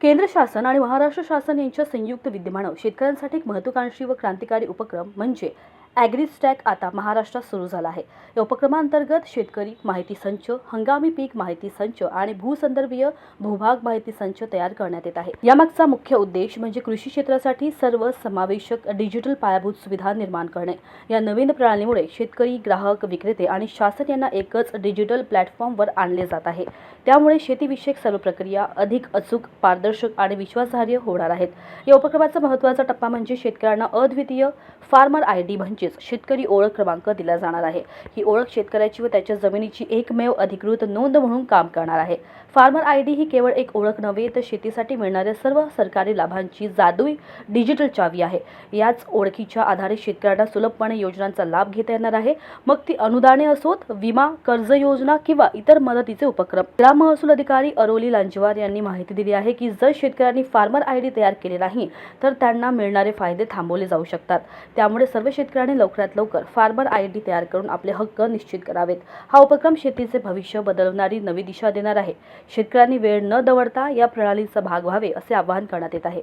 केंद्र शासन आणि महाराष्ट्र शासन यांच्या संयुक्त विद्यमानं शेतकऱ्यांसाठी एक महत्त्वाकांक्षी व क्रांतिकारी उपक्रम म्हणजे ॲग्रिस्टॅक आता महाराष्ट्रात सुरू झाला आहे. या उपक्रमांतर्गत शेतकरी माहिती संच हंगामी पीक माहिती संच आणि भूसंदर्भीय भूभाग माहिती संच तयार करण्यात येत आहे. यामागचा मुख्य उद्देश म्हणजे कृषी क्षेत्रासाठी सर्व समावेशक डिजिटल पायाभूत सुविधा निर्माण करणे. या नवीन प्रणालीमुळे शेतकरी ग्राहक विक्रेते आणि शासन यांना एकच डिजिटल प्लॅटफॉर्मवर आणले जात आहे. त्यामुळे शेतीविषयक सर्व प्रक्रिया अधिक अचूक पारदर्शक आणि विश्वासार्ह होणार आहेत. या उपक्रमाचा महत्त्वाचा टप्पा म्हणजे शेतकऱ्यांना अद्वितीय फार्मर आय डी म्हणजे म्हणजेच शेतकरी ओळख क्रमांक दिला जाणार आहे. ही ओळख शेतकऱ्याची व त्याच्या जमिनीची एकमेव अधिकृत नोंद म्हणून काम करणार आहे. फार्मर आय डी ही केवळ एक ओळख नव्हे तर शेतीसाठी मिळणाऱ्या सर्व सरकारी लाभांची जादुई डिजिटल चावी आहे. याच ओळखीच्या आधारे शेतकऱ्यांना सुलभपणे योजनांचा लाभ घेता येणार आहे. मग ती अनुदाने असोत विमा कर्ज योजना किंवा इतर मदतीचे उपक्रम. ग्राम महसूल अधिकारी अरोली लांजवार यांनी माहिती दिली आहे की जर शेतकऱ्यांनी फार्मर आय डी तयार केले नाही तर त्यांना मिळणारे फायदे थांबवले जाऊ शकतात. त्यामुळे सर्व शेतकऱ्यांनी लवकरात लवकर फार्मर आय डी तयार करून आपले हक्क निश्चित करावेत. हा उपक्रम शेतीचे भविष्य बदलवणारी नवी दिशा देणार आहे. शेतकऱ्यांनी वेळ न दवडता या प्रणालीचा भाग व्हावे असे आवाहन करण्यात येत आहे.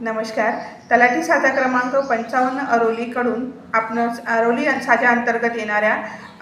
नमस्कार. तलाठी साधा क्रमांक पंचावन्न अरोलीकडून आपण अरोली साजा अंतर्गत येणाऱ्या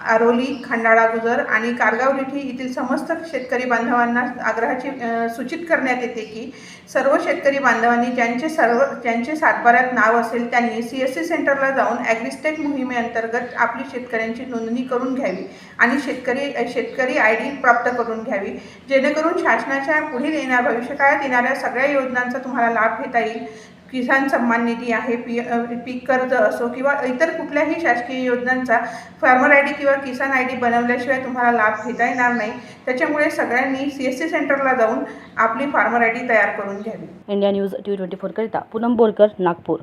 अरोली खंडाळा गुजर आणि कारगाव रिठी येथील समस्त शेतकरी बांधवांना आग्रहाची सूचित करण्यात येते की सर्व शेतकरी बांधवांनी ज्यांचे सर्व ज्यांचे सातबाऱ्यात नाव असेल त्यांनी सी एस सी सेंटरला जाऊन ॲग्रिस्टेक मोहिमेअंतर्गत आपली शेतकऱ्यांची नोंदणी करून घ्यावी आणि शेतकरी शेतकरी आय डी प्राप्त करून घ्यावी जेणेकरून शासनाच्या पुढील येणार भविष्यकाळात येणाऱ्या सगळ्या योजनांचा तुम्हाला लाभ घेता येईल. किसान सन्मान निधी आहे पी पीक कर्ज असो किंवा इतर कुठल्याही शासकीय योजनांचा फार्मर आय डी किंवा किसान आय डी बनवल्याशिवाय तुम्हाला लाभ घेता येणार नाही. त्याच्यामुळे सगळ्यांनी सी एस सी सेंटरला जाऊन आपली फार्मर आय डी तयार करून घ्यावी. इंडिया न्यूज टी ट्वेंटी फोरकरिता पूनम बोरकर नागपूर.